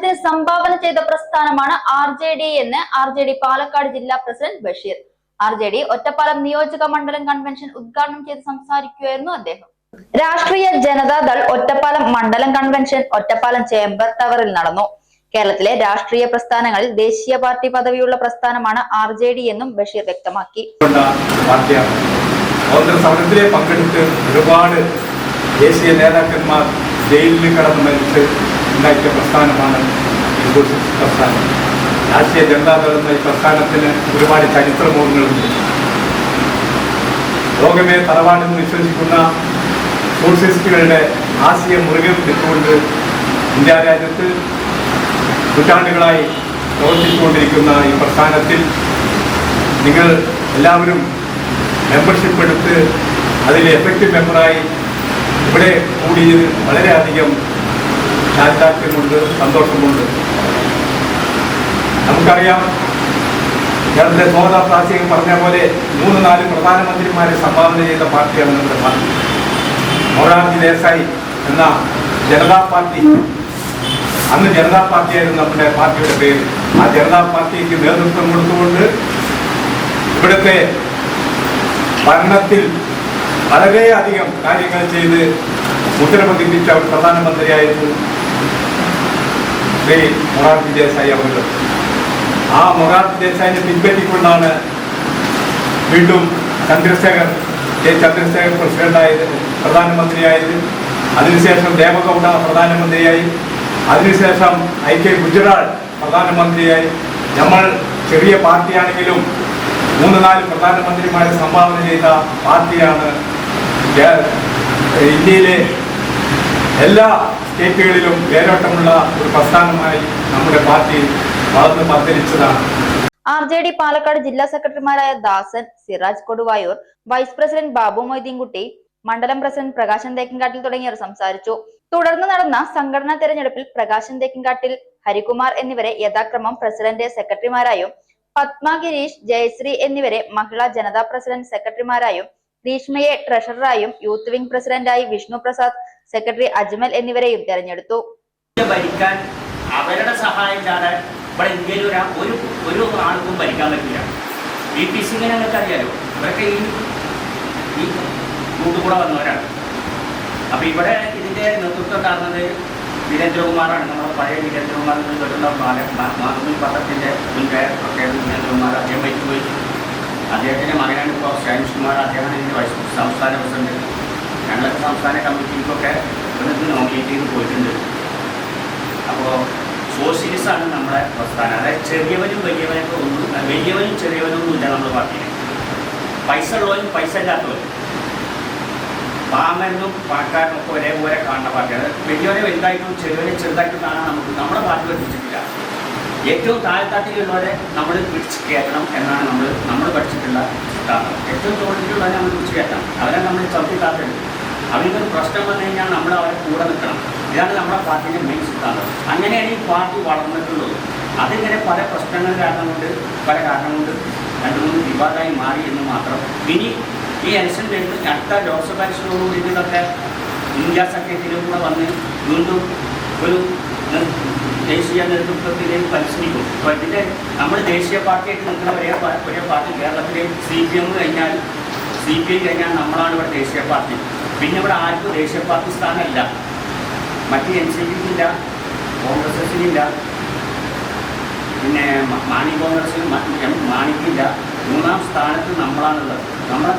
രാജ്യത്തിന് സംഭാവന ചെയ്ത പ്രസ്ഥാനമാണ് ആർ ജെ ഡി എന്ന് ആർ ജെ ഡി പാലക്കാട് ജില്ലാ president Basheer. R J D Ottapalam നിയോജക മണ്ഡലം കൺവെൻഷൻ ഉദ്ഘാടനം ചെയ്ത് സംസാരിക്കുകയായിരുന്നു അദ്ദേഹം. രാഷ്ട്രീയ ജനതാദൾ ഒറ്റപ്പാലം മണ്ഡലം കൺവെൻഷൻ ഒറ്റപ്പാലം ചേംബർ ടവറിൽ നടന്നു. കേരളത്തിലെ രാഷ്ട്രീയ പ്രസ്ഥാനങ്ങളിൽ ദേശീയ പാർട്ടി പദവിയുള്ള പ്രസ്ഥാനമാണ് ആർ ജെ ഡി എന്നും ബഷീർ വ്യക്തമാക്കി. സമരത്തിലെ പങ്കെടുത്ത് ഒരുപാട് ദേശീയ നേതാക്കന്മാർ ജയിലിൽ കടന്ന് മരിച്ച് ഉണ്ടാക്കിയ പ്രസ്ഥാനമാണ് ഇൻഫോസിസ് പ്രസ്ഥാനം. രാഷ്ട്രീയ ജനതാദൾ എന്ന ഈ പ്രസ്ഥാനത്തിന് ഒരുപാട് ചരിത്രബോധങ്ങളുണ്ട്. ലോകമേ തറവാടെന്ന് വിശ്വസിക്കുന്ന സോഷ്യലിസ്റ്റുകളുടെ ആശയം മുറുകെ പിടിച്ചുകൊണ്ട് ഇന്ത്യ രാജ്യത്ത് നൂറ്റാണ്ടുകളായി പ്രവർത്തിച്ചുകൊണ്ടിരിക്കുന്ന ഈ പ്രസ്ഥാനത്തിൽ നിങ്ങൾ എല്ലാവരും മെമ്പർഷിപ്പ് എടുത്ത് അതിൽ എഫക്റ്റീവ് മെമ്പറായി ഇവിടെ കൂടിയത് വളരെയധികം ചാരിതാർത്ഥ്യമുണ്ട് സന്തോഷമുണ്ട്. നമുക്കറിയാം കേരളത്തിലെ സോദ പ്രാചീൻ പറഞ്ഞ പോലെ മൂന്ന് നാല് പ്രധാനമന്ത്രിമാരെ സംഭാവന ചെയ്ത പാർട്ടിയാണ് നമ്മുടെ പാർട്ടി. മൊറാർജി ദേശായി എന്ന ജനതാ പാർട്ടി. അന്ന് ജനതാ പാർട്ടിയായിരുന്നു നമ്മുടെ പാർട്ടിയുടെ പേര്. ആ ജനതാ പാർട്ടിക്ക് നേതൃത്വം കൊടുത്തുകൊണ്ട് ഇവിടുത്തെ ഭരണത്തിൽ വളരെയധികം കാര്യങ്ങൾ ചെയ്ത് ഒരു പ്രധാനമന്ത്രിയായിരുന്നു ശ്രീ മൊറാർജി ദേശായി അവർ ആ മൊറാർജി ദേശായിനെ പിൻപറ്റിക്കൊണ്ടാണ് വീണ്ടും ചന്ദ്രശേഖർ കെ ചന്ദ്രശേഖർ പ്രസിഡന്റായത് പ്രധാനമന്ത്രിയായത്. അതിനുശേഷം ദേവഗൌഡ പ്രധാനമന്ത്രിയായി. അതിനുശേഷം ഐ കെ ഗുജറാൾ പ്രധാനമന്ത്രിയായി. നമ്മൾ ചെറിയ പാർട്ടിയാണെങ്കിലും മൂന്ന് നാല് പ്രധാനമന്ത്രിമാരെ സംഭാവന ചെയ്ത പാർട്ടിയാണ് ഇന്ത്യയിലെ എല്ലാ സ്റ്റേറ്റുകളിലും വേരോട്ടമുള്ള ഒരു പ്രസ്ഥാനമായി നമ്മുടെ പാർട്ടി വളർന്ന് പന്തലിച്ചതാണ് ആർ ജെ ഡി പാലക്കാട് ജില്ലാ സെക്രട്ടറിമാരായ ദാസൻ സിറാജ് കൊടുവായൂർ വൈസ് പ്രസിഡന്റ് ബാബു മൊയ്തീൻകുട്ടി മണ്ഡലം പ്രസിഡന്റ് പ്രകാശൻ തേക്കിൻകാട്ടിൽ തുടങ്ങിയവർ സംസാരിച്ചു. തുടർന്ന് നടന്ന സംഘടനാ തെരഞ്ഞെടുപ്പിൽ പ്രകാശൻ തേക്കിൻകാട്ടിൽ ഹരികുമാർ എന്നിവരെ യഥാക്രമം പ്രസിഡന്റ് സെക്രട്ടറിമാരായും പത്മ ഗിരീഷ് ജയശ്രീ എന്നിവരെ മഹിളാ ജനതാ പ്രസിഡന്റ് സെക്രട്ടറിമാരായും ഗ്രീഷ്മയെ ട്രഷററായും യൂത്ത് വിംഗ് പ്രസിഡന്റായി വിഷ്ണു പ്രസാദ് സെക്രട്ടറി അജ്മൽ എന്നിവരെയും തെരഞ്ഞെടുത്തു. ഭരിക്കാൻ അവരുടെ സഹായം ഇല്ലാതെ ഇവിടെ ഇന്ത്യയിൽ ഒരു ഒരു ഒരു ആൾക്കും ഭരിക്കാൻ പറ്റില്ല. ബി പി സിംഗിനെ നിങ്ങൾക്ക് അറിയാലോ ഇവരൊക്കെ ഈ ഈ കൂട്ടു കൂടെ വന്നവരാണ്. അപ്പോൾ ഇവിടെ ഇതിന്റെ നേതൃത്വം ഉണ്ടാകുന്നത് വീരേന്ദ്രകുമാറാണ് നമ്മുടെ പഴയ വീരേന്ദ്രകുമാർ എന്ന് കേട്ടുള്ള മാതൃഭൂമി പത്രത്തിന്റെ മുൻപേ പ്രത്യേക വീരേന്ദ്രകുമാർ അദ്ദേഹം മരിച്ചുപോയി. അദ്ദേഹത്തിന്റെ മകനാണ് ഇപ്പോൾ ഷൈൻസ് കുമാർ. അദ്ദേഹമാണ് ഇതിന്റെ സംസ്ഥാന പ്രസിഡന്റ്. ഞങ്ങളൊക്കെ സംസ്ഥാന കമ്മിറ്റിക്കൊക്കെ ഇവിടുന്ന് നോമിനേറ്റ് ചെയ്ത് പോയിട്ടുണ്ട് അപ്പോൾ സോഷ്യലിസമാണ് നമ്മുടെ പ്രസ്ഥാനം അതായത് ചെറിയവനും വലിയവനൊക്കെ ഒന്നും വലിയവനും ചെറിയവനും ഒന്നുമില്ല നമ്മൾ പാർട്ടിയിൽ. പൈസ ഉള്ളവനും പൈസ ഇല്ലാത്തവനും. പാമരനും പണക്കാരനും ഒക്കെ ഒരേപോലെ കാണുന്ന പാർട്ടിയാണ്. വലിയവനെ വലുതായിട്ടും ചെറിയവനെ ചെറുതായിട്ടും നമുക്ക് നമ്മുടെ പാർട്ടി പഠിപ്പിച്ചിട്ടില്ല ഏറ്റവും താഴ്ത്താട്ടിലുള്ളവരെ നമ്മൾ പിടിച്ച് കയറ്റണം എന്നാണ് നമ്മൾ നമ്മൾ പഠിച്ചിട്ടുള്ള സിദ്ധാന്തം ഏറ്റവും തോന്നിയിട്ടുള്ളവരെ നമ്മൾ പിടിച്ച് കയറ്റണം. അവരെ നമ്മൾ ചവിട്ടി കാത്തരുത് അവർക്കൊരു പ്രശ്നം വന്നു കഴിഞ്ഞാൽ നമ്മൾ അവരെ കൂടെ നിൽക്കണം. ഇതാണ് നമ്മുടെ പാർട്ടിയുടെ മെയിൻ സിദ്ധാന്തം. അങ്ങനെയാണ് ഈ പാർട്ടി വളർന്നിട്ടുള്ളത്. അതിങ്ങനെ പല പ്രശ്നങ്ങൾ കാരണം കൊണ്ട് പല കാരണം കൊണ്ട് രണ്ട് മൂന്ന് വിവാദമായി മാറി എന്ന് മാത്രം. ഇനി ഈ ഇലക്ഷൻ കഴിഞ്ഞ് അടുത്ത ലോക്സഭ ഇലക്ഷനോടുകൂടി ഇതൊക്കെ ഇന്ത്യ സഖ്യത്തിലും കൂടെ വന്ന് വീണ്ടും ഒരു ദേശീയ നേതൃത്വത്തിലേക്ക് പരിശ്രമിക്കും. അപ്പോൾ ഇതിന്റെ നമ്മൾ ദേശീയ പാർട്ടിയായിട്ട് നിൽക്കുന്ന ഒരേ ഒരേ പാർട്ടി കേരളത്തിലെ സി പി എം കഴിഞ്ഞാൽ സി പി ഐ കഴിഞ്ഞാൽ നമ്മളാണ് ഇവിടെ ദേശീയ പാർട്ടി. പിന്നെ ഇവിടെ ആർക്കും ദേശീയ പാർട്ടി സ്ഥാനമല്ല. മറ്റ് എൻ സി പിക്കില്ല കോൺഗ്രസിനില്ല പിന്നെ മാണി കോൺഗ്രസ് എം- മാണിക്കില്ല. മൂന്നാം സ്ഥാനത്ത് നമ്മളാണുള്ളത്. നമ്മുടെ